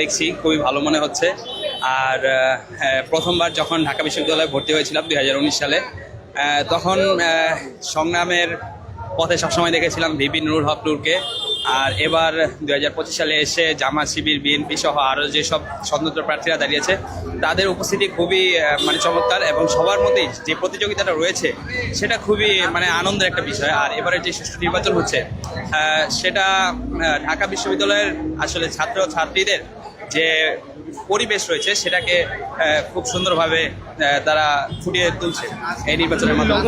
দেখছি খুবই ভালো মনে হচ্ছে। আর হ্যাঁ, প্রথমবার যখন ঢাকা বিশ্ববিদ্যালয়ে ভর্তি হয়েছিলাম দু হাজার উনিশ সালে তখন সংগ্রামের পথে সবসময় দেখেছিলাম ভিপি নুরুল হক নূরকে। আর এবার দু হাজার পঁচিশ সালে এসে জামা শিবির, বিএনপি সহ আরও যেসব স্বতন্ত্র প্রার্থীরা দাঁড়িয়েছে, তাদের উপস্থিতি খুবই মানে চমৎকার এবং সবার মধ্যেই যে প্রতিযোগিতাটা রয়েছে, সেটা খুবই মানে আনন্দের একটা বিষয়। আর এবারে যে সুষ্ঠু নির্বাচন হচ্ছে সেটা ঢাকা বিশ্ববিদ্যালয়ের আসলে ছাত্র ছাত্রীদের যে পরিবেশ রয়েছে সেটাকে খুব সুন্দরভাবে তারা ফুটিয়ে তুলছে এই নির্বাচনের মাধ্যমে।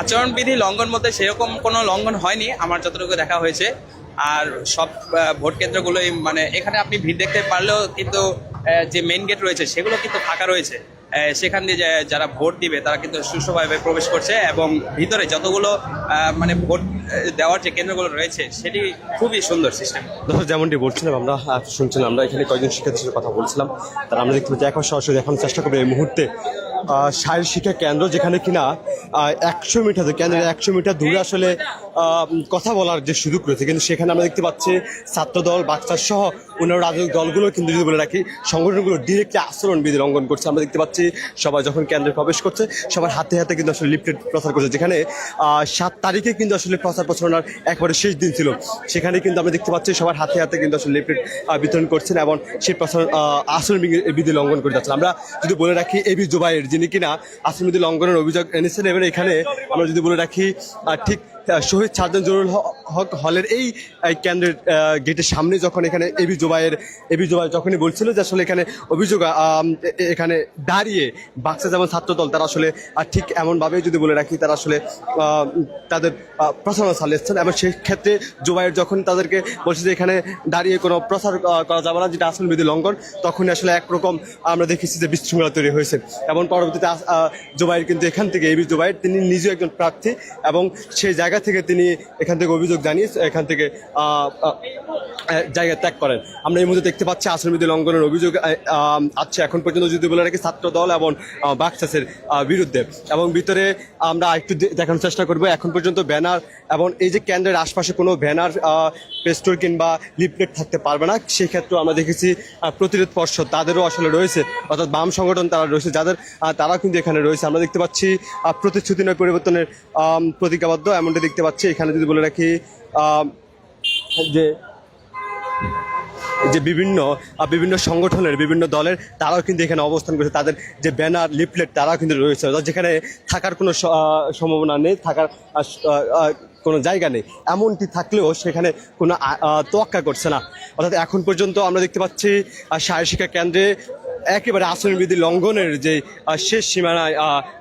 আচরণবিধি লঙ্ঘন মধ্যে সেরকম কোনো লঙ্ঘন হয়নি আমার যতটুকু দেখা হয়েছে। আর সব ভোট কেন্দ্রগুলোই মানে এখানে আপনি ভিড় দেখতে পারলেও কিন্তু যে মেইন গেট রয়েছে সেগুলো কিন্তু ফাঁকা রয়েছে। সেখান দিয়ে যারা ভোট দিবে তারা কিন্তু সুষ্ঠুভাবে প্রবেশ করছে এবং ভিতরে যতগুলো আহ, মানে ভোট দেওয়ার যে কেন্দ্রগুলো রয়েছে, সেটি খুবই সুন্দর সিস্টেম দর্শক, যেমনটি বলছিলাম, আমরা শুনছিলাম, আমরা এখানে কয়েকজন শিক্ষার্থীর সাথে কথা বলছিলাম। তারা আমরা দেখতে পাচ্ছি, এখন সরাসরি এখন চেষ্টা করব এই মুহূর্তে শারীর শিক্ষা কেন্দ্র যেখানে কিনা একশো মিটার, কেন্দ্রের একশো মিটার দূরে আসলে কথা বলার যে সুযোগ রয়েছে, কিন্তু সেখানে আমরা দেখতে পাচ্ছি ছাত্রদল, বাচ্চা সহ অন্যান্য রাজনৈতিক দলগুলো কিন্তু যদি বলে রাখি, সংগঠনগুলো ডিরেক্টলি আচরণবিধি লঙ্ঘন করছে। আমরা দেখতে পাচ্ছি সবাই যখন কেন্দ্রে প্রবেশ করছে, সবার হাতে হাতে কিন্তু আসলে লিফলেট প্রচার করছে, যেখানে সাত তারিখে কিন্তু আসলে প্রচার প্রচারণার একবারে শেষ দিন ছিল। সেখানে কিন্তু আমরা দেখতে পাচ্ছি সবার হাতে হাতে কিন্তু আসলে লিফলেট বিতরণ করছেন এবং সেই প্রচার আচরণ বিধি লঙ্ঘন করে যাচ্ছেন। আমরা যদি বলে রাখি এবি জুবাইয়ের যিনি কিনা আচরণ বিধি লঙ্ঘনের অভিযোগ এনেছেন, এবার এখানে আমরা যদি বলে রাখি ঠিক শহীদ সার্জন জরুল হক হলের এই কেন্দ্রের গেটের সামনে যখন এখানে এবি জুবাইয়ের এবি জুবাই যখনই বলছিল যে আসলে এখানে অভিযোগ এখানে দাঁড়িয়ে বাক্সা যেমন ছাত্রদল, তারা আসলে ঠিক এমনভাবেই যদি বলে রাখি, তারা আসলে তাদের প্রচারণা চালিয়েছেন এবং সেই ক্ষেত্রে জুবাইয়ের যখন তাদেরকে বলছে যে এখানে দাঁড়িয়ে কোনো প্রচার করা যাবে না, যেটা আসল বিধি লঙ্ঘন, তখনই আসলে একরকম আমরা দেখেছি যে বিশৃঙ্খলা তৈরি হয়েছে। এবং পরবর্তীতে জুবাইর কিন্তু এখান থেকে এবি জুবাইর তিনি নিজেও একজন প্রার্থী এবং সেই জায়গা থেকে তিনি এখান থেকে অভিযোগ জানিয়ে এখান থেকে জায়গা ত্যাগ করেন। আমরা এই মুহূর্তে দেখতে পাচ্ছি আচরণবিধি লঙ্ঘনের অভিযোগ আছে এখন পর্যন্ত যদি বলে রাখি ছাত্র দল এবং আহ, বাকচাসের বিরুদ্ধে। এবং ভিতরে আমরা একটু দেখানোর চেষ্টা করব এখন পর্যন্ত ব্যানার এবং এই যে কেন্দ্রের আশপাশে কোনো ব্যানার পেস্টোর কিংবা লিফলেট থাকতে পারবে না সেই ক্ষেত্রে আমরা দেখেছি প্রতিরোধ পর্ষদ তাদেরও আসলে রয়েছে অর্থাৎ বাম সংগঠন তারা রয়েছে যাদের তারাও কিন্তু এখানে রয়েছে। আমরা দেখতে পাচ্ছি প্রতিশ্রুতি নয় পরিবর্তনের প্রতিজ্ঞাবদ্ধ এমনটা দেখতে পাচ্ছি, এখানে যদি বলে রাখি যে যে বিভিন্ন বিভিন্ন সংগঠনের, বিভিন্ন দলের, তারাও কিন্তু এখানে অবস্থান করছে। তাদের যে ব্যানার, লিফলেট, তারাও কিন্তু রয়েছে। যেখানে থাকার কোনো সম্ভাবনা নেই, থাকার কোনো জায়গা নেই। এমনটি থাকলেও সেখানে কোনো তোয়াক্কা করছে না। অর্থাৎ এখন পর্যন্ত আমরা দেখতে পাচ্ছি শারীর শিক্ষা কেন্দ্রে একেবারে আচরণবিধি লঙ্ঘনের যে শেষ সীমানায়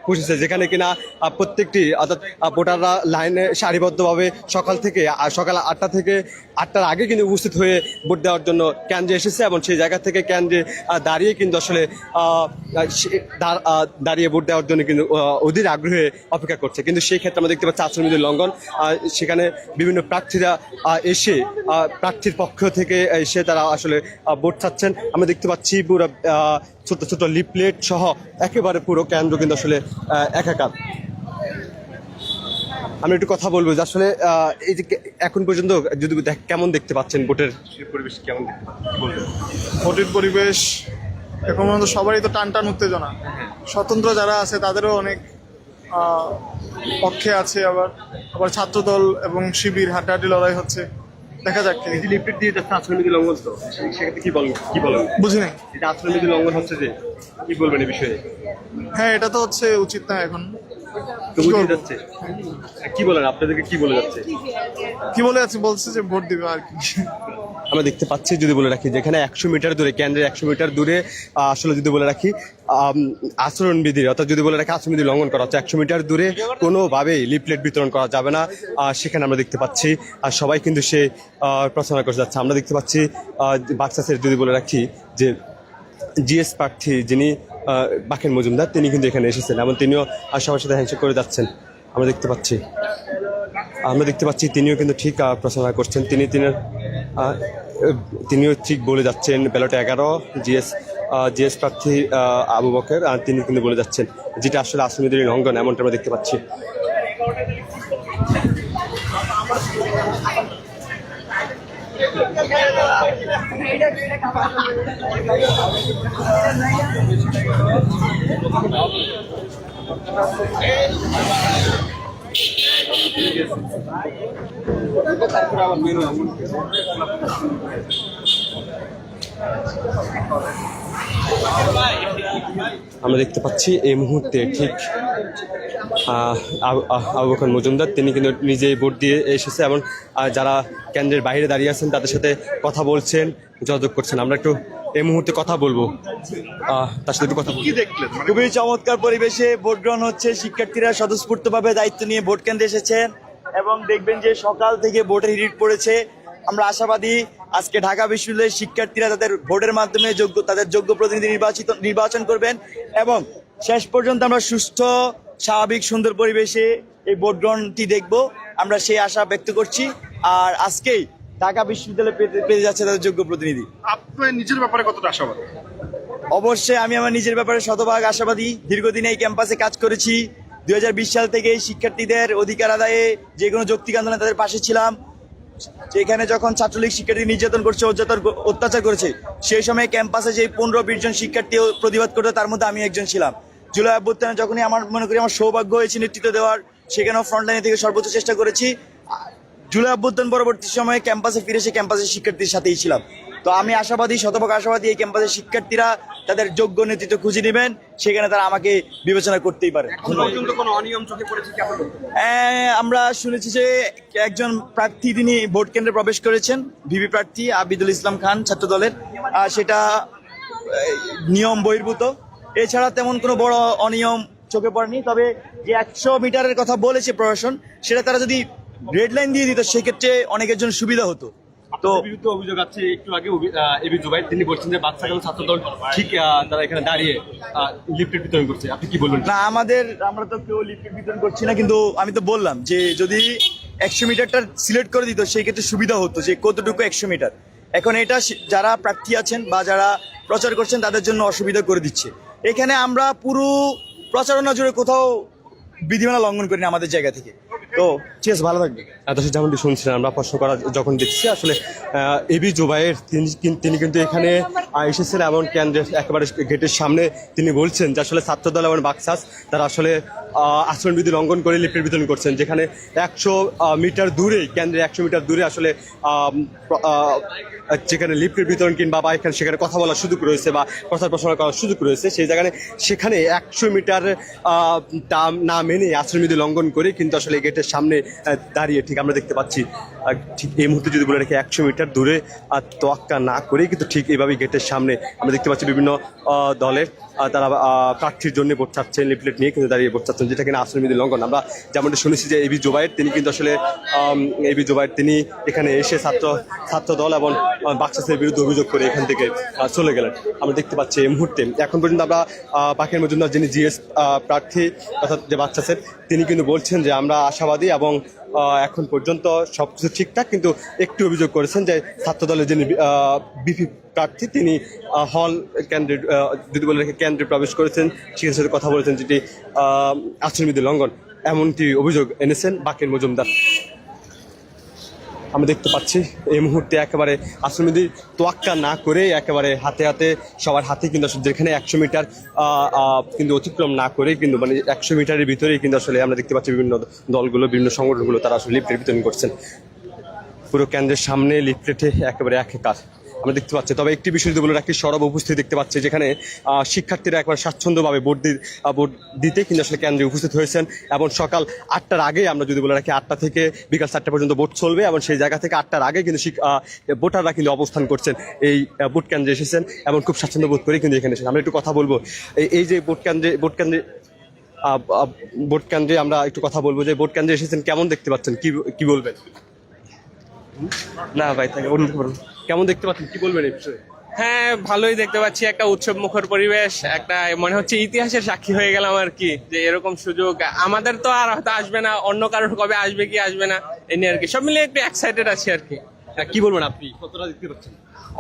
পৌঁছেছে, যেখানে কিনা প্রত্যেকটি, অর্থাৎ ভোটাররা লাইনে সারিবদ্ধভাবে সকাল থেকে সকাল আটটা থেকে আটটার আগে কিন্তু উপস্থিত হয়ে ভোট দেওয়ার জন্য কেন্দ্রে এসেছে এবং সেই জায়গা থেকে কেন্দ্রে দাঁড়িয়ে কিন্তু আসলে দাঁড়িয়ে ভোট দেওয়ার জন্য কিন্তু অধীর আগ্রহে অপেক্ষা করছে। কিন্তু সেই ক্ষেত্রে আমরা দেখতে পাচ্ছি আচরণবিধি লঙ্ঘন সেখানে বিভিন্ন প্রার্থীরা এসে প্রার্থীর পক্ষ থেকে এসে তারা আসলে ভোট চাচ্ছেন। আমরা দেখতে পাচ্ছি পুরো ছোট ছোট লিপলেট সহ একেবারে পুরো কেন্দ্র কিন্তু আসলে একাকার। আমি একটু কথা বলব যে আসলে এই যে এখন পর্যন্ত যদি দেখ- কেমন দেখতে পাচ্ছেন ভোটের পরিবেশ কেমন দেখতে পাচ্ছেন? ভোটের পরিবেশ এখন পর্যন্ত সবারই তো টান টান উত্তেজনা স্বতন্ত্র যারা আছে তাদেরও অনেক পক্ষে আছে আবার। আবার ছাত্রদল এবং শিবির হাড্ডাহাড্ডি লড়াই হচ্ছে। দেখা যাক। এই দিয়ে যাচ্ছে আচরণবিধি লঙ্ঘন তো সেক্ষেত্রে কি বলবেন কি বুঝি নাই। এটা আচরণবিধি লঙ্ঘন হচ্ছে যে কি বলবেন এই বিষয়ে? হ্যাঁ এটা তো হচ্ছে উচিত না এখন। তো বুঝে যাচ্ছে। কি বলেন আপনাদেরকে কি বলে যাচ্ছে? কি বলে আছে বলছে যে ভোট দিবে আর কি। আমরা দেখতে পাচ্ছি যদি বলে রাখি যেখানে একশো মিটার দূরে কেন্দ্রের একশো মিটার দূরে আসলে যদি বলে রাখি আচরণবিধি অর্থাৎ যদি বলে রাখি আচরণবিধি লঙ্ঘন করা হচ্ছে একশো মিটার দূরে কোনোভাবেই লিফলেট বিতরণ করা যাবে না। সেখানে আমরা দেখতে পাচ্ছি আর সবাই কিন্তু সে প্রচারণা করে যাচ্ছে। আমরা দেখতে পাচ্ছি বাক্সাসের যদি বলে রাখি যে জিএস প্রার্থী যিনি বাকের মজুমদার তিনি কিন্তু এখানে এসেছেন এবং তিনিও আহ, সবার সাথে হ্যান্ডশেক করে যাচ্ছেন। আমরা দেখতে পাচ্ছি। আমরা দেখতে পাচ্ছি তিনিও কিন্তু ঠিক প্রচারণা করছেন। তিনি তিনি আহ, তিনিও ঠিক বলে যাচ্ছেন। ব্যালট এগারো জিএস জিএস প্রার্থী আবু বকের আর তিনি কিন্তু বলে যাচ্ছেন যেটা আসলে আসমিদের লঙ্ঘন এমনটা আমরা দেখতে পাচ্ছি। আমরা দেখতে পাচ্ছি এই মুহূর্তে ঠিক আহ, আবু- আহ, মজুমদার তিনি কিন্তু নিজেই ভোট দিয়ে এসেছে এবং যারা কেন্দ্রের বাইরে দাঁড়িয়ে আছেন তাদের সাথে কথা বলছেন যোগাযোগ করছেন। আমরা একটু এই মুহূর্তে কথা বলব। তার সাথে একটু কথা বলব। খুবই চমৎকার পরিবেশে ভোট গ্রহণ হচ্ছে শিক্ষার্থীরা স্বতঃস্ফূর্তভাবে দায়িত্ব নিয়ে ভোট কেন্দ্রে এসেছেন এবং দেখবেন যে সকাল থেকে ভোটের হিট পড়েছে। আমরা আশাবাদী আজকে ঢাকা বিশ্ববিদ্যালয়ের শিক্ষার্থীরা তাদের ভোটের মাধ্যমে যোগ্য তাদের যোগ্য প্রতিনিধি নির্বাচিত নির্বাচন করবেন এবং শেষ পর্যন্ত আমরা সুস্থ স্বাভাবিক সুন্দর পরিবেশে এই ভোট গ্রহণটি দেখব। আমরা সেই আশা ব্যক্ত করছি। আর আজকেই ঢাকা বিশ্ববিদ্যালয় পেতে পেতে যাচ্ছে তাদের যোগ্য প্রতিনিধি। আপনার নিজের ব্যাপারে কতটা আশাবাদী? অবশ্যই আমি আমার নিজের ব্যাপারে শতভাগ আশাবাদী। দীর্ঘদিন এই ক্যাম্পাসে কাজ করেছি। দুই হাজার বিশ সাল থেকে শিক্ষার্থীদের অধিকার আদায়ে যে কোনো যৌক্তিক আন্দোলনে তাদের পাশে ছিলাম। যেখানে যখন ছাত্রলীগ শিক্ষার্থী নির্যাতন করছে অত্যাচার অত্যাচার করেছে সেই সময় ক্যাম্পাসে যে পনেরো বিশ জন শিক্ষার্থী প্রতিবাদ করতো তার মধ্যে আমি একজন ছিলাম। জুলাই অভ্যুত্থানে যখনই আমার মনে করি আমার সৌভাগ্য হয়েছে নেতৃত্ব দেওয়ার সেখানেও ফ্রন্টলাইনে থেকে সর্বোচ্চ চেষ্টা করেছি। জুলাই অভ্যুত্থান পরবর্তী সময়ে ক্যাম্পাসে ফিরে এসে ক্যাম্পাসের শিক্ষার্থীর সাথেই ছিলাম। তো আমি আশাবাদী শতভাগ আশাবাদী এই ক্যাম্পাসের শিক্ষার্থীরা তাদের যোগ্য নেতৃত্ব খুঁজে নেবেন সেখানে তারা আমাকে বিবেচনা করতেই পারে। হ্যাঁ, আমরা শুনেছি যে একজন প্রার্থী তিনি ভোট কেন্দ্রে প্রবেশ করেছেন ভিভি প্রার্থী আবিদুল ইসলাম খান ছাত্র দলের সেটা নিয়ম বহির্ভূত। এছাড়া তেমন কোনো বড় অনিয়ম চোখে পড়েনি তবে যে একশো মিটারের কথা বলেছে প্রশাসন সেটা তারা যদি রেড লাইন দিয়ে দিত সেক্ষেত্রে অনেকের জন্য সুবিধা হতো। তো বিরুদ্ধে অভিযোগ আছে একটু আগে এবি জুবাই তিনি বলছেন যে বাচ্চাকাল ছাত্রদল ঠিক তারা এখানে দাঁড়িয়ে লিফটেড বিতরণ করছে। আপনি কি বলবেন? না আমাদের আমরা তো কেউ লিফটেড বিতরণ করছি না কিন্তু আমি তো বললাম যে যদি একশো মিটারটা সিলেক্ট করে দিত সেই ক্ষেত্রে সুবিধা হতো যে কতটুকু একশো মিটার। এখন এটা যারা প্রার্থী আছেন বা যারা প্রচার করছেন তাদের জন্য অসুবিধা করে দিচ্ছে। এখানে আমরা পুরো প্রচারণা জুড়ে কোথাও বিধিমালা লঙ্ঘন করি না আমাদের জায়গা থেকে। তো চেস ভালো থাকবে দর্শক যেমনটি শুনছিলাম, আমরা প্রশ্ন করা যখন দেখছি, আসলে এবি জুবাইয়ের তিনি কিন্তু এখানে এসেছেন এমন কেন্দ্রের একেবারে গেটের সামনে তিনি বলছেন যে আসলে ছাত্রদল এবং বাক্সাস, তারা আসলে আচরণবিধি লঙ্ঘন করে লিফটের বিতরণ করছেন, যেখানে একশো মিটার দূরে কেন্দ্রে একশো মিটার দূরে আসলে যেখানে লিফটের বিতরণ কিংবা বা এখানে সেখানে কথা বলার সুযোগ রয়েছে বা প্রচার প্রসারণা করার সুযোগ রয়েছে, সেই জায়গায় সেখানে একশো মিটার না মেনে আশ্রমবিধি লঙ্ঘন করে কিন্তু আসলে গেটের সামনে দাঁড়িয়ে ঠিক আমরা দেখতে পাচ্ছি ঠিক এই মুহূর্তে যদি বলে রেখে একশো মিটার দূরে তোয়াক্কা না করে কিন্তু ঠিক এইভাবেই গেটের সামনে আমরা দেখতে পাচ্ছি বিভিন্ন দলের তারা প্রার্থীর জন্য ভোট চাচ্ছেন লিফলেট নিয়ে কিন্তু দাঁড়িয়ে ভোট চাচ্ছেন যেটা কিনা আশ্রমবিধি লঙ্ঘন। আমরা যেমনটা শুনেছি যে এবি জোবাইয়ের তিনি কিন্তু আসলে এবি জোবাইয়ের তিনি এখানে এসে ছাত্র ছাত্র দল এবং বাক্সাসের বিরুদ্ধে অভিযোগ করে এখান থেকে চলে গেলেন। আমরা দেখতে পাচ্ছি এই মুহূর্তে। এখন পর্যন্ত আমরা বাকের মজুমদার যিনি জিএস প্রার্থী অর্থাৎ যে বাচ্চাসের তিনি কিন্তু বলছেন যে আমরা আশাবাদী এবং এখন পর্যন্ত সব কিছু ঠিকঠাক কিন্তু একটু অভিযোগ করেছেন যে ছাত্র দলের যিনি বিপি প্রার্থী তিনি হল আহ, যদি বলে রেখে কেন্দ্রে প্রবেশ করেছেন সেখানে সাথে কথা বলেছেন যেটি আচরণবিধি লঙ্ঘন এমনটি অভিযোগ এনেছেন বাকের মজুমদার। আমরা দেখতে পাচ্ছি এই মুহূর্তে একেবারে আসলে যদি তোয়াক্কা না করে একেবারে হাতে হাতে সবার হাতে কিন্তু আসলে যেখানে একশো মিটার কিন্তু অতিক্রম না করে কিন্তু মানে একশো মিটারের ভিতরেই কিন্তু আসলে আমরা দেখতে পাচ্ছি বিভিন্ন দলগুলো, বিভিন্ন সংগঠনগুলো তারা আসলে লিফলেট বিতরণ করছেন। পুরো কেন্দ্রের সামনে লিফলেটে একেবারে এক কাজ আমরা দেখতে পাচ্ছি। তবে একটি বিষয় যদি বলে রাখি, সরব উপস্থিতি দেখতে পাচ্ছি যেখানে শিক্ষার্থীরা একবার স্বাচ্ছন্দ্যভাবে ভোট ভোট দিতে কিন্তু আসলে কেন্দ্রে উপস্থিত হয়েছেন এবং সকাল আটটার আগে আমরা যদি বলে রাখি আটটা থেকে বিকাল চারটা পর্যন্ত ভোট চলবে এবং সেই জায়গা থেকে আটটার আগে কিন্তু ভোটাররা কিন্তু অবস্থান করছেন। এই ভোট কেন্দ্রে এসেছেন এবং খুব স্বাচ্ছন্দ্য বোধ করে কিন্তু এখানে এসেছেন। আমরা একটু কথা বলব। এই- যে ভোট কেন্দ্রে ভোট কেন্দ্রে ভোট কেন্দ্রে আমরা একটু কথা বলব যে ভোট কেন্দ্রে এসেছেন, কেমন দেখতে পাচ্ছেন? কি কি বলবেন? না ভাই থাকে বলুন কেমন দেখতে পাচ্ছেন? কি বলবেন এই বিষয়ে? হ্যাঁ ভালোই দেখতে পাচ্ছি। একটা উৎসব মুখর পরিবেশ একটা মনে হচ্ছে ইতিহাসের সাক্ষী হয়ে গেলাম আর কি যে এরকম সুযোগ। আমাদের তো আর হয়তো আসবে না অন্য কারোর কবে আসবে কি আসবে না এই নিয়ে আর কি। সব মিলিয়ে একটু এক্সাইটেড আছি আর কি। হ্যাঁ, কি বলবেন আপনি? কতটা দেখতে পাচ্ছেন?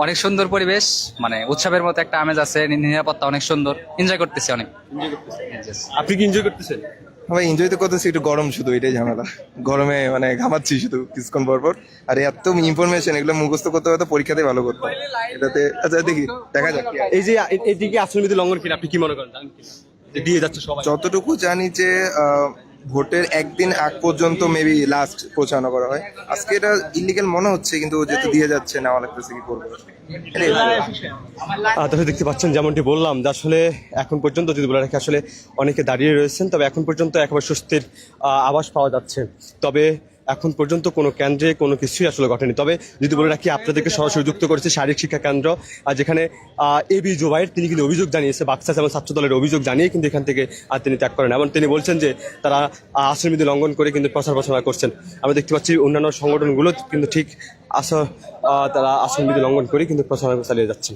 অনেক সুন্দর পরিবেশ মানে উৎসবের মতো একটা আমেজ আছে নিরাপত্তা অনেক সুন্দর। এনজয় করতেছি অনেক। আপনি কি এনজয় করতেছেন? ভাই এনজয় তো করতেছি একটু গরম শুধু এটাই ঝামেলা। গরমে মানে ঘামাচ্ছি শুধু কিছুক্ষণ পর পর। আর এত ইনফরমেশন এগুলো মুখস্থ করতে হয়তো পরীক্ষাতে ভালো করতে। এটাতে আচ্ছা দেখি দেখা যাক। এই যে এদিকে আসলে লঙ্ঘন কিনা আপনি কি মনে করেন? দিয়ে যাচ্ছে সবাই। যতটুকু জানি যে আহ, ভোটের একদিন আগ পর্যন্ত মেবি লাস্ট পৌঁছানো করা হয়। আজকে এটা ইলিগেল মনে হচ্ছে, কিন্তু যেহেতু দিয়ে যাচ্ছে নেওয়া লাগতেছে কি করব। তাহলে দেখতে পাচ্ছেন যেমনটি বললাম যে আসলে এখন পর্যন্ত যদি বলে রাখি, আসলে অনেকে দাঁড়িয়ে রয়েছেন, তবে এখন পর্যন্ত একবার স্বস্তির আভাস পাওয়া যাচ্ছে। তবে এখন পর্যন্ত কোনো কেন্দ্রে কোনো কিছুই আসলে ঘটেনি। তবে যদি বলে রাখি, আপনাদেরকে সরাসরি যুক্ত করেছে শারীরিক শিক্ষা কেন্দ্র, আর যেখানে এ বি জোবাইর তিনি কিন্তু অভিযোগ জানিয়েছে, বাক্সাস এবং ছাত্র দলের অভিযোগ জানিয়ে কিন্তু এখান থেকে আর তিনি ত্যাগ করেন। এবং তিনি বলছেন যে, তারা আশ্রমবিধি লঙ্ঘন করে কিন্তু প্রচার প্রচারণা করছেন। আমরা দেখতে পাচ্ছি অন্যান্য সংগঠনগুলো কিন্তু ঠিক আসা তারা আশ্রমবিধি লঙ্ঘন করে কিন্তু প্রচারণা চালিয়ে যাচ্ছেন।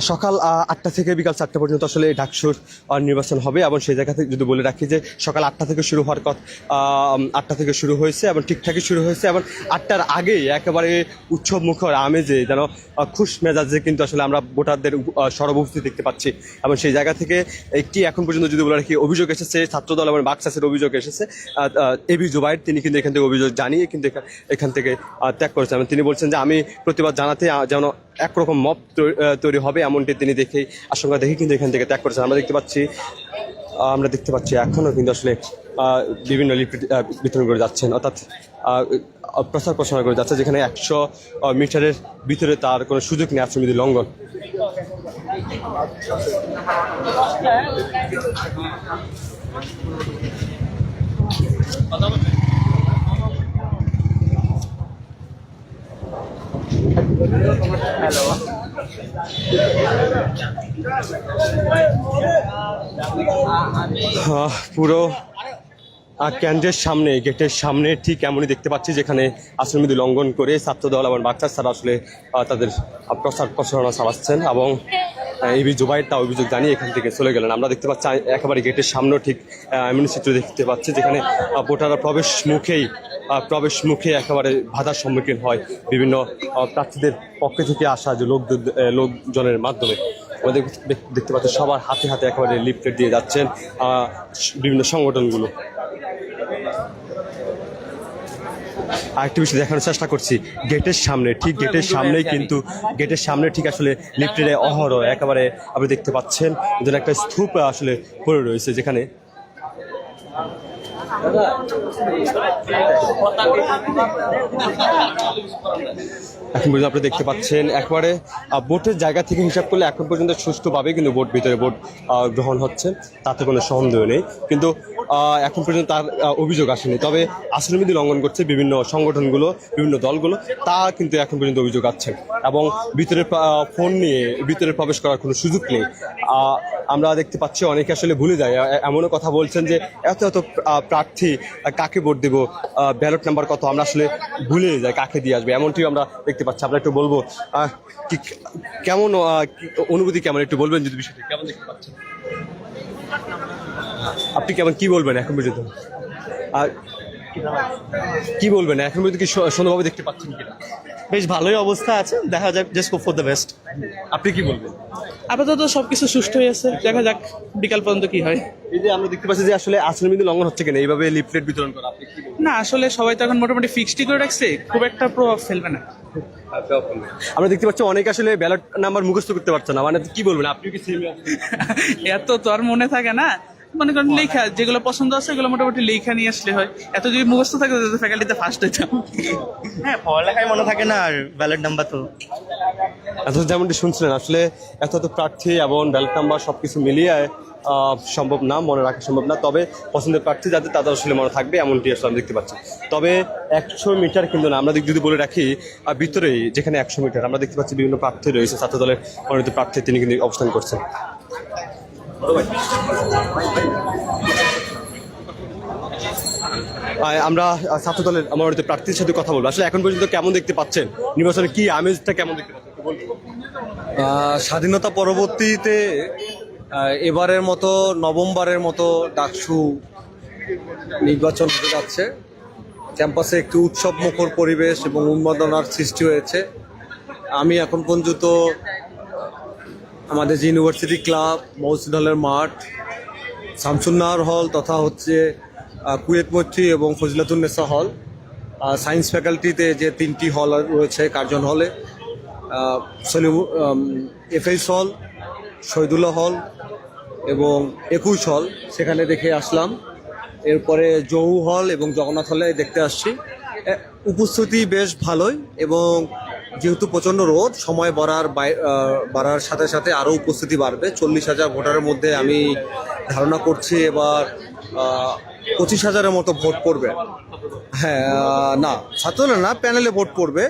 সকাল আটটা থেকে বিকাল চারটা পর্যন্ত আসলে ডাকসুর নির্বাচন হবে এবং সেই জায়গা থেকে যদি বলে রাখি যে সকাল আটটা থেকে শুরু হওয়ার কথা আটটা থেকে শুরু হয়েছে এবং ঠিকঠাকই শুরু হয়েছে এবং আটটার আগেই একেবারে উৎসব মুখর আমেজে যেন খুশ মেজাজে কিন্তু আসলে আমরা ভোটারদের সরব দেখতে পাচ্ছি এবং সেই জায়গা থেকে একটি এখন পর্যন্ত যদি বলে রাখি অভিযোগ এসেছে, ছাত্রদল এবং বাক্সাসের অভিযোগ এসেছে এবি জুবাইর তিনি কিন্তু এখান থেকে অভিযোগ জানিয়ে কিন্তু এখান থেকে ত্যাগ করেছেন এবং তিনি বলছেন যে আমি প্রতিবাদ জানাতে যেন একরকম মপ তৈরি হবে, এমনটি তিনি দেখে আশঙ্কা দেখে কিন্তু এখান থেকে ত্যাগ করেছেন। আমরা দেখতে পাচ্ছি আমরা দেখতে পাচ্ছি এখনও কিন্তু আসলে বিভিন্ন বিতরণ করে যাচ্ছেন। অর্থাৎ প্রচার প্রসারণা করে যাচ্ছে, যেখানে একশো মিটারের ভিতরে তার কোনো সুযোগ নেই আশ্রমবিধি লঙ্ঘন। আহ, পুরো কেন্দ্রের সামনে গেটের সামনে ঠিক এমনই দেখতে পাচ্ছি যেখানে আশ্রমবিধি লঙ্ঘন করে ছাত্রদল এবং বাচ্চার স্যার আসলে তাদের প্রচার প্রচারণা চালাচ্ছেন এবং এবি জুবাইর তা অভিযোগ জানিয়ে এখান থেকে চলে গেলেন। আমরা দেখতে পাচ্ছি একেবারে গেটের সামনেও ঠিক আহ, এমনই চিত্র দেখতে পাচ্ছি যেখানে ভোটাররা প্রবেশ মুখেই প্রবেশ মুখে একেবারে বাধার সম্মুখীন হয় বিভিন্ন প্রার্থীদের পক্ষ থেকে আসা যে লোক লোকজনের মাধ্যমে। আমাদের দেখতে পাচ্ছি সবার হাতে হাতে একেবারে লিফলেট দিয়ে যাচ্ছেন বিভিন্ন সংগঠনগুলো। আরেকটি বিষয় দেখানোর চেষ্টা করছি। গেটের সামনে ঠিক গেটের সামনেই কিন্তু গেটের সামনে ঠিক আসলে লিফটের অহরহ একেবারে আপনি দেখতে পাচ্ছেন। যেন একটা স্তূপ আসলে পড়ে রয়েছে যেখানে। এখন পর্যন্ত আপনি দেখতে পাচ্ছেন একবারে ভোটের জায়গা থেকে হিসাব করলে এখন পর্যন্ত সুষ্ঠুভাবে কিন্তু বোট ভিতরে বোট গ্রহণ হচ্ছে। তাতে কোনো সন্দেহ নেই। কিন্তু এখন পর্যন্ত তার অভিযোগ আসেনি। তবে আশ্রমবিধি লঙ্ঘন করছে বিভিন্ন সংগঠনগুলো, বিভিন্ন দলগুলো, তা কিন্তু এখন পর্যন্ত অভিযোগ আছে এবং ভিতরে ফোন নিয়ে ভিতরে প্রবেশ করার কোনো সুযোগ নেই। আমরা দেখতে পাচ্ছি অনেকে আসলে ভুলে যায়। এমনও কথা বলছেন যে এত এত প্রার্থী কাকে ভোট দেবো ব্যালট নাম্বার কত, আমরা আসলে ভুলে যাই কাকে দিয়ে আসবে। এমনটিও আমরা দেখতে পাচ্ছি। আমরা একটু বলব কেমন অনুভূতি কেমন? একটু বলবেন যদি বিষয়টি। কেমন দেখতে পাচ্ছেন? আপনি কেমন কি বলবেন এখন পর্যন্ত? আর কি বলবেন? এখন পর্যন্ত কি সুন্দরভাবে দেখতে পাচ্ছেন কিনা? বেশ ভালোই অবস্থা আছে দেখা যাক জাস্ট ফর দ্য বেস্ট আপনি কি বলবেন? আপাতত সবকিছু সুষ্ঠু হয়ে আছে দেখা যাক বিকাল পর্যন্ত কি হয়। এই যে আমরা দেখতে পাচ্ছি যে আসলে আশ্রমবিধি লঙ্ঘন হচ্ছে কিনা এইভাবে লিফলেট বিতরণ করা আপনি কি বলবেন? না আসলে সবাই তো এখন মোটামুটি ফিক্সডই করে রাখছে খুব একটা প্রভাব ফেলবে না। আমরা দেখতে পাচ্ছি অনেক আসলে ব্যালট নাম্বার মুখস্থ করতে পারছে না মানে কি বলবেন আপনি কি same এত তো আর মনে থাকে না মনে করেন লেখা যেগুলো পছন্দ আছে এগুলো মোটামুটি লেখা নিয়ে আসলে হয়। এত যদি মুখস্থ থাকে তো ফ্যাকাল্টিতে ফার্স্ট হইতাম। হ্যাঁ পড়ালেখায় মনে থাকে না আর ব্যালট নাম্বার তো। এত যেমনটি শুনছিলেন আসলে এত এত প্রার্থী এবং ব্যালট নাম্বার সব কিছু মিলিয়ে সম্ভব না মনে রাখা সম্ভব না। তবে পছন্দের প্রার্থী যাদের তাদের আসলে মনে থাকবে এমনটি আসলে আমি দেখতে পাচ্ছি। তবে একশো মিটার কিন্তু না আমরা যদি বলে রাখি ভিতরেই যেখানে একশো মিটার আমরা দেখতে পাচ্ছি বিভিন্ন প্রার্থী রয়েছে ছাত্র দলের মনোনীত প্রার্থী তিনি কিন্তু অবস্থান করছেন। আমরা ছাত্র দলের মনোনীত প্রার্থীর সাথে কথা বলব। আসলে এখন পর্যন্ত কেমন দেখতে পাচ্ছেন? নির্বাচনে কি আমেজটা কেমন দেখতে স্বাধীনতা পরবর্তীতে এবারের মতো, নভেম্বরের মতো ডাকসু নির্বাচন হতে যাচ্ছে। ক্যাম্পাসে একটি উৎসব মুখর পরিবেশ এবং উন্মাদনার সৃষ্টি হয়েছে। আমি এখন পর্যন্ত আমাদের যে ইউনিভার্সিটি ক্লাব মসজিদ হলের মাঠ শামসুন্নাহর হল তথা হচ্ছে কুয়েত মৈত্রী এবং ফজিলাতুন্নেসা হল সায়েন্স ফ্যাকাল্টিতে যে তিনটি হল রয়েছে কার্জন হলে সলিমু এফএইচ হল শহীদুল্লাহ হল এবং একুশ হল সেখানে দেখে আসলাম। এরপরে জহু হল এবং জগন্নাথ হলে দেখতে আসছি। উপস্থিতি বেশ ভালোই এবং যেহেতু প্রচণ্ড রোদ, সময় বাড়ার বাড়ার সাথে সাথে আরও উপস্থিতি বাড়বে। চল্লিশ হাজার ভোটারের মধ্যে আমি ধারণা করছি এবার পঁচিশ হাজারের মতো ভোট পড়বে। হ্যাঁ না, ছাত্রদল না, প্যানেলে ভোট পড়বে।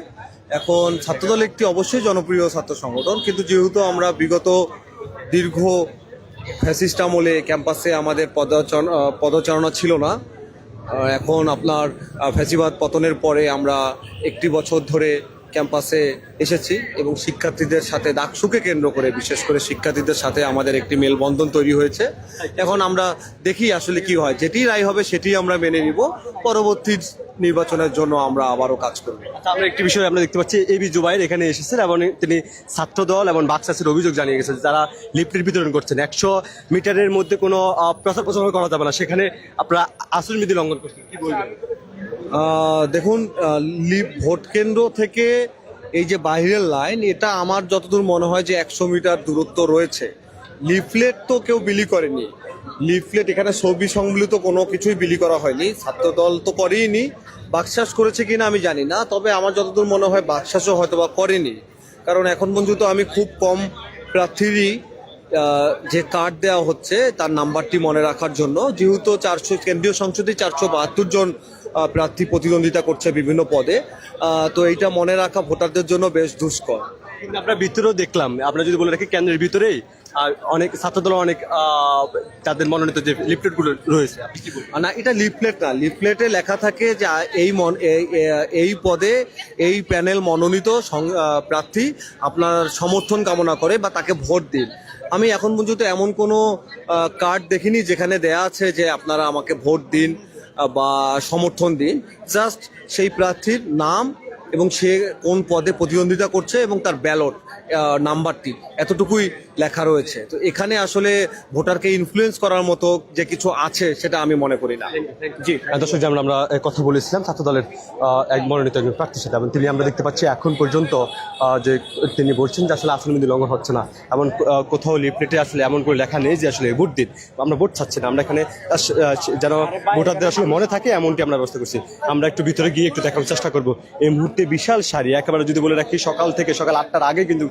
এখন ছাত্রদল একটি অবশ্যই জনপ্রিয় ছাত্র সংগঠন, কিন্তু যেহেতু আমরা বিগত দীর্ঘ ফ্যাসিস্ট আমলে ক্যাম্পাসে আমাদের পদচারণ পদচারণা ছিল না এখন আপনার ফ্যাসিবাদ পতনের পরে আমরা একটি বছর ধরে ক্যাম্পাসে এসেছি এবং শিক্ষার্থীদের সাথে ডাকসুকে কেন্দ্র করে বিশেষ করে শিক্ষার্থীদের সাথে আমাদের একটি মেলবন্ধন তৈরি হয়েছে। এখন আমরা দেখি আসলে কি হয়। যেটি রায় হবে সেটি আমরা মেনে নিব। পরবর্তী নির্বাচনের জন্য আমরা আবারও কাজ করব। আচ্ছা, আমরা একটি বিষয় আমরা দেখতে পাচ্ছি এবি জুবাইর এখানে এসেছেন এবং তিনি ছাত্রদল এবং বাক্সাসের অভিযোগ জানিয়ে গেছেন যারা লিফলেট বিতরণ করছেন। একশো মিটারের মধ্যে কোনো প্রচার প্রচার করা যাবে না। সেখানে আপনারা আসল বিধি লঙ্ঘন করছেন কি বলবেন? দেখুন লিপ ভোট কেন্দ্র থেকে এই যে বাইরের লাইন, এটা আমার যতদূর মনে হয় যে একশো মিটার দূরত্ব রয়েছে। লিফলেট তো কেউ বিলি করেনি। লিফলেট এখানে ছবি সংবলিত কোনো কিছুই বিলি করা হয়নি। ছাত্রদল তো করেইনি। বাকশাস করেছে কিনা আমি জানি না, তবে আমার যতদূর মনে হয় বাকশাসও হয়তো বা করেনি। কারণ এখন পর্যন্ত আমি খুব কম প্রার্থীরই যে কার্ড দেওয়া হচ্ছে তার নাম্বারটি মনে রাখার জন্য। যেহেতু চারশো, কেন্দ্রীয় সংসদে চারশো বাহাত্তর জন প্রার্থী প্রতিদ্বন্দ্বিতা করছে বিভিন্ন পদে। তো এইটা মনে রাখা ভোটারদের জন্য বেশ দুষ্কর। কিন্তু আমরা ভিতরেও দেখলাম আমরা যদি বলে রাখি কেন্দ্রের ভিতরেই অনেক ছাত্রদল অনেক তাদের মনোনীত যে লিফলেটগুলো রয়েছে না এটা লিফলেট না লিফলেটে লেখা থাকে যে এই মন এই- পদে এই প্যানেল মনোনীত প্রার্থী আপনার সমর্থন কামনা করে বা তাকে ভোট দিন। আমি এখন পর্যন্ত এমন কোনো কার্ড দেখিনি যেখানে দেয়া আছে যে আপনারা আমাকে ভোট দিন। বা সমর্থন দিন। জাস্ট সেই প্রার্থীর নাম এবং সে কোন পদে প্রতিদ্বন্দ্বিতা করছে এবং তার ব্যালট নাম্বারটি এতটুকুই লেখা রয়েছে। তো এখানে আসলে ভোটারকে ইনফ্লুয়েন্স করার মতো যে কিছু আছে সেটা আমি মনে করি না। জি দর্শক যে আমরা কথা বলেছিলাম ছাত্র দলের এক মনোনীত একজন প্রার্থীর সাথে এবং তিনি আমরা দেখতে পাচ্ছি এখন পর্যন্ত যে তিনি বলছেন যে আসলে আসনবিধি লঙ্ঘন হচ্ছে না। এমন কোথাও লিফলেটে আসলে এমন করে লেখা নেই যে আসলে ভোট দিন। আমরা ভোট চাচ্ছি না। আমরা এখানে যেন ভোটারদের আসলে মনে থাকে এমনটি আমরা ব্যবস্থা করছি। আমরা একটু ভিতরে গিয়ে একটু দেখার চেষ্টা করব। এই মুহূর্তে বিশাল সারি, একেবারে যদি বলে রাখি সকাল থেকে সকাল আটটার আগে কিন্তু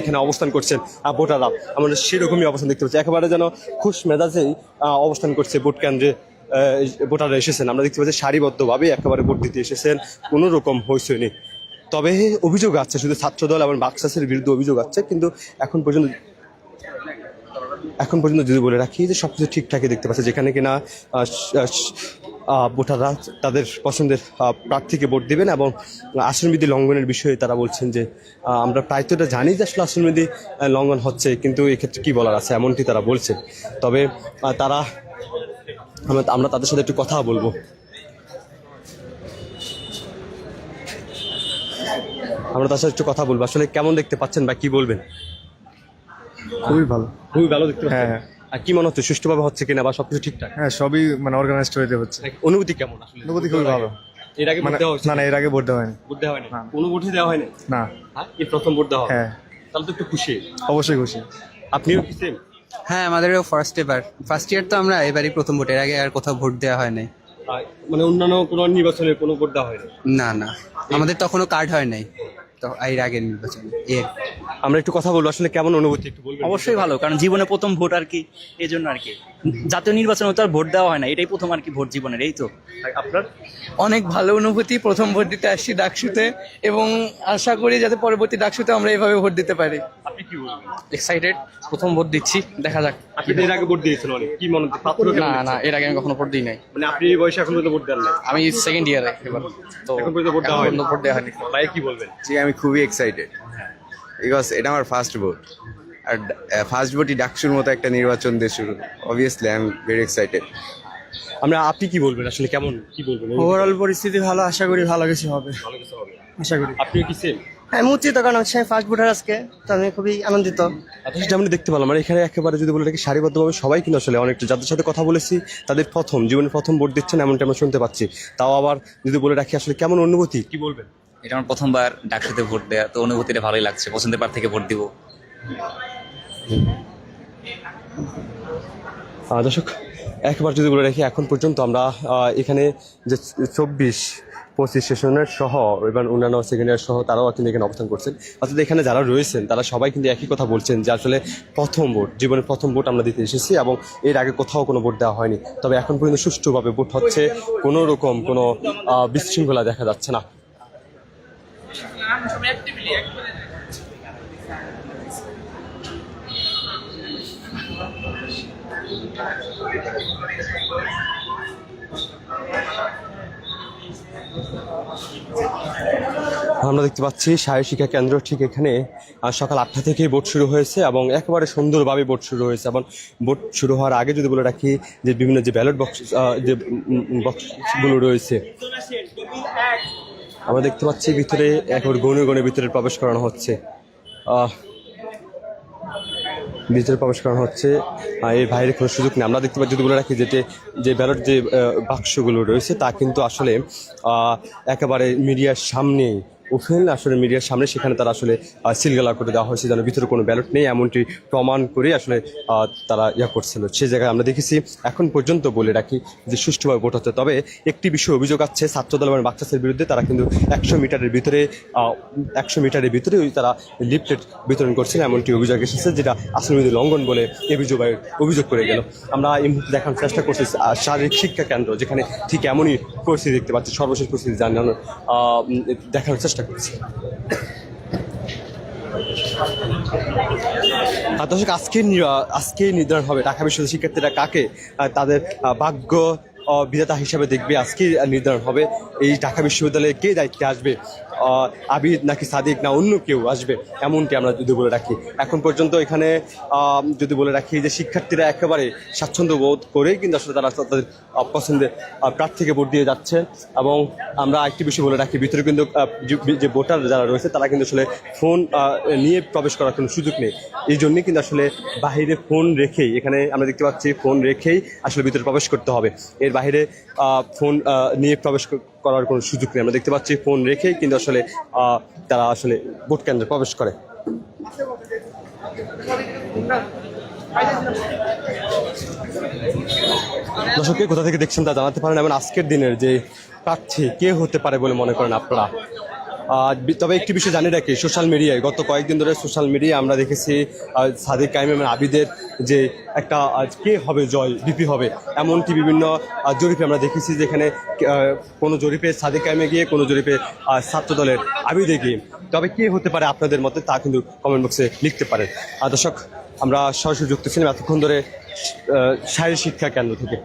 এখানে অবস্থান করছেন ভোটাররা। আমরা সেরকমই অবস্থান দেখতে পাচ্ছি। একেবারে যেন খুশ মেজাজেই অবস্থান করছে ভোট কেন্দ্রে ভোটাররা এসেছেন। আমরা দেখতে পাচ্ছি সারিবদ্ধভাবে একেবারে ভোট দিতে এসেছেন। কোনো রকম হয়েছে তবে অভিযোগ আছে, শুধু ছাত্রদল এবং বাক্সাসের বিরুদ্ধে অভিযোগ আছে, কিন্তু এখন পর্যন্ত এখন পর্যন্ত যদি বলে রাখি যে সবকিছু ঠিকঠাকই দেখতে পাচ্ছে। যেখানে কিনা ভোটাররা তাদের পছন্দের প্রার্থীকে ভোট দেবেন এবং আসনবিধি লঙ্ঘনের বিষয়ে তারা বলছেন যে আমরা প্রায় তো এটা জানি যে আসলে আসনবিধি লঙ্ঘন হচ্ছে, কিন্তু এক্ষেত্রে কী বলার আছে এমনটি তারা বলছে। তবে তারা, আমরা তাদের সাথে একটু কথা বলব। আমরা তার সাথে একটু কথা বলব। আসলে কেমন দেখতে পাচ্ছেন বা কি বলবেন? খুবই ভালো। খুবই ভালো দেখতে হ্যাঁ, পাচ্ছেন আর কি মনে হচ্ছে? সুষ্ঠুভাবে হচ্ছে কিনা বা সবকিছু ঠিকঠাক? হ্যাঁ সবই মানে অর্গানাইজড হয়ে হচ্ছে অনুভূতি কেমন আসলে? অনুভূতি খুবই ভালো। এর আগে ভোট মানে দেওয়া হয়েছে? না না এর আগে ভোট দেওয়া হয়নি। ভোট দেওয়া হয়নি? কোনো ভোটই দেওয়া হয়নি? না। হ্যাঁ এই প্রথম ভোট দেওয়া হ্যাঁ। তাহলে তো একটু খুশি। অবশ্যই খুশি। আপনিও কি সেম হ্যাঁ আমাদেরও ফার্স্ট এবার। ফার্স্ট ইয়ার তো আমরা এবারই প্রথম ভোট এর আগে আর কোথাও ভোট দেওয়া হয় নাই মানে অন্যান্য কোনো নির্বাচনে কোনো ভোট দেওয়া হয়নি? না না। আমাদের তখনও কার্ড হয় নাই। এর আগের নির্বাচন এর। আমরা একটু কথা বলব আসলে কেমন অনুভূতি একটু বলবেন? অবশ্যই ভালো কারণ জীবনে প্রথম ভোট আর কি এই জন্য আর কি। জাতীয় নির্বাচনে তো আর ভোট দেওয়া হয় না এটাই প্রথম আর কি ভোট জীবনের এই তো। আপনার? অনেক ভালো অনুভূতি প্রথম ভোট দিতে আসছি ডাকসুতে এবং আশা করি যাতে পরবর্তী ডাকসুতে আমরা এভাবে ভোট দিতে পারি। আপনি কি বলবেন? এক্সাইটেড প্রথম ভোট দিচ্ছি দেখা যাক। আপনি এর আগে ভোট দিয়েছেন অনেক কি মনে হচ্ছে? না না এর আগে আমি কখনো ভোট দিই নাই। মানে আপনি এই বয়সে এখন পর্যন্ত ভোট দেন না আমি সেকেন্ড ইয়ারে এবার তো এখন পর্যন্ত ভোট দেওয়া হয়নি। ভোট দেওয়া হয়নি। ভাই কি বলবেন? জি আমি খুবই এক্সাইটেড বিকজ এটা আমার ফার্স্ট ভোট আর ফার্স্ট ভোটই ডাকসুর মতো একটা নির্বাচন দিয়ে শুরু। Obviously I am very excited আমরা আপনি কি বলবেন? আসলে কেমন? কি বলবেন? ওভারঅল পরিস্থিতি ভালো আশা করি ভালো কিছু হবে। ভালো কিছু হবে। আশা করি। আপনিও কি সেম আমি উচিত কারণ হচ্ছে ফার্স্ট ভোটার আজকে তো আমি খুবই আনন্দিত। অথচ যেমন দেখতে পেলাম। মানে এখানে একেবারে যদি বলে রাখি সারিবদ্ধভাবে সবাই কিন্তু আসলে অনেকটা যাদের সাথে কথা বলেছি তাদের প্রথম জীবনে প্রথম ভোট দিচ্ছেন এমনটা আমরা শুনতে পাচ্ছি। তাও আবার যদি বলে রাখি আসলে কেমন অনুভূতি? কি বলবেন? এটা আমার প্রথমবার ডাকসাতে ভোট দেওয়া তো অনুভূতিটা ভালোই লাগছে। পছন্দের পার থেকে ভোট দিব। দর্শক, একবার যদি বলে রাখি, এখন পর্যন্ত আমরা এখানে যে চব্বিশ, পঁচিশ সেশনের সহ, এবং অন্যান্য সেকেন্ড ইয়ার সহ, তারাও কিন্তু এখানে অবস্থান করছেন। অর্থাৎ এখানে যারা রয়েছেন, তারা সবাই কিন্তু একই কথা বলছেন যে আসলে প্রথম ভোট, জীবনের প্রথম ভোট আমরা দিতে এসেছি এবং এর আগে কোথাও কোনো ভোট দেওয়া হয়নি। তবে এখন পর্যন্ত সুষ্ঠুভাবে ভোট হচ্ছে, কোনো রকম কোনো বিশৃঙ্খলা দেখা যাচ্ছে না। আমরা দেখতে পাচ্ছি শারীর শিক্ষা কেন্দ্র ঠিক এখানে সকাল আটটা থেকেই বোট শুরু হয়েছে এবং একেবারে সুন্দরভাবে বোট শুরু হয়েছে এবং বোট শুরু হওয়ার আগে যদি বলে রাখি যে বিভিন্ন যে ব্যালট বক্স যে বক্সগুলো রয়েছে, আমরা দেখতে পাচ্ছি ভিতরে একেবারে গণে গণে ভিতরে প্রবেশ করানো হচ্ছে। ভিতরে প্রবেশ করানো হচ্ছে। এর বাইরে কোনো সুযোগ নেই। আমরা দেখতে পাচ্ছি যদি বলে রাখি যে যে- যে ব্যালট, যে বাক্সগুলো রয়েছে তা কিন্তু আসলে একেবারে মিডিয়ার সামনেই ওপেন আসলে মিডিয়ার সামনে, সেখানে তারা আসলে সিলগালা করে দেওয়া হয়েছে যেন ভিতরে কোনো ব্যালট নেই, এমনটি প্রমাণ করে আসলে তারা ইয়া করছিল। সে জায়গায় আমরা দেখেছি, এখন পর্যন্ত বলে রাখি যে সুষ্ঠুভাবে ভোট হচ্ছে। তবে একটি বিষয় অভিযোগ আছে, ছাত্রদল এবং বাচ্চাদের বিরুদ্ধে তারা কিন্তু একশো মিটারের ভিতরে একশো মিটারের ভিতরে তারা লিফলেট বিতরণ করছিল, এমনটি অভিযোগ এসেছে যেটা আসলবিধি লঙ্ঘন বলে অভিযোগ অভিযোগ করে গেল। আমরা এই মুহূর্তে দেখানোর চেষ্টা করছি শারীরিক শিক্ষা কেন্দ্র, যেখানে ঠিক এমনই পরিস্থিতি দেখতে পাচ্ছি, সর্বশেষ পরিস্থিতি জানানোর দেখানোর চেষ্টা করছি। আর দর্শক আজকে আজকে নির্ধারণ হবে ঢাকা বিশ্ববিদ্যালয় শিক্ষার্থীরা কাকে তাদের ভাগ্য বিধাতা হিসাবে দেখবে আজকে নির্ধারণ হবে। এই ঢাকা বিশ্ববিদ্যালয়ে কে দায়িত্বে আসবে? আবিদ নাকি সাদিক না অন্য কেউ আসবে এমনটি আমরা যদি বলে রাখি। এখন পর্যন্ত এখানে যদি বলে রাখি যে শিক্ষার্থীরা একেবারে স্বাচ্ছন্দ্য বোধ করেই কিন্তু আসলে তারা তাদের পছন্দের প্রার্থীকে ভোট দিয়ে যাচ্ছে এবং আমরা একটি বিষয় বলে রাখি ভিতরে কিন্তু যে- ভোটার যারা রয়েছে তারা কিন্তু আসলে ফোন নিয়ে প্রবেশ করার কোনো সুযোগ নেই। এই জন্যই কিন্তু আসলে বাহিরে ফোন রেখেই এখানে আমরা দেখতে পাচ্ছি ফোন রেখেই আসলে ভিতরে প্রবেশ করতে হবে। এর আহ, ফোন নিয়ে প্রবেশ করার কোনো সুযোগ নেই। আমরা দেখতে পাচ্ছি ফোন রেখেই কিন্তু আসলে তারা আসলে ভোট কেন্দ্রে প্রবেশ করে। দর্শককে কোথা থেকে দেখছেন তা জানাতে পারেন এবং আজকের দিনের যে প্রার্থী কে হতে পারে বলে মনে করেন আপনারা? তবে একটি বিষয় জানি রাখি সোশ্যাল মিডিয়ায় গত কয়েকদিন ধরে সোশ্যাল মিডিয়ায় আমরা দেখেছি সাদিক কাইম এবং আবিদের যে একটা কে হবে জয় বিপি হবে এমনকি বিভিন্ন জরিপে আমরা দেখেছি যেখানে কোনো জরিপে সাদিক কাইমে গিয়ে কোনো জরিপে ছাত্র দলের আবিদে গিয়ে। তবে কে হতে পারে আপনাদের মতে তা কিন্তু কমেন্ট বক্সে লিখতে পারেন। আর দর্শক আমরা সরাসরি যুক্ত ছিলাম এতক্ষণ ধরে আহ, শারীর শিক্ষা কেন্দ্র থেকে।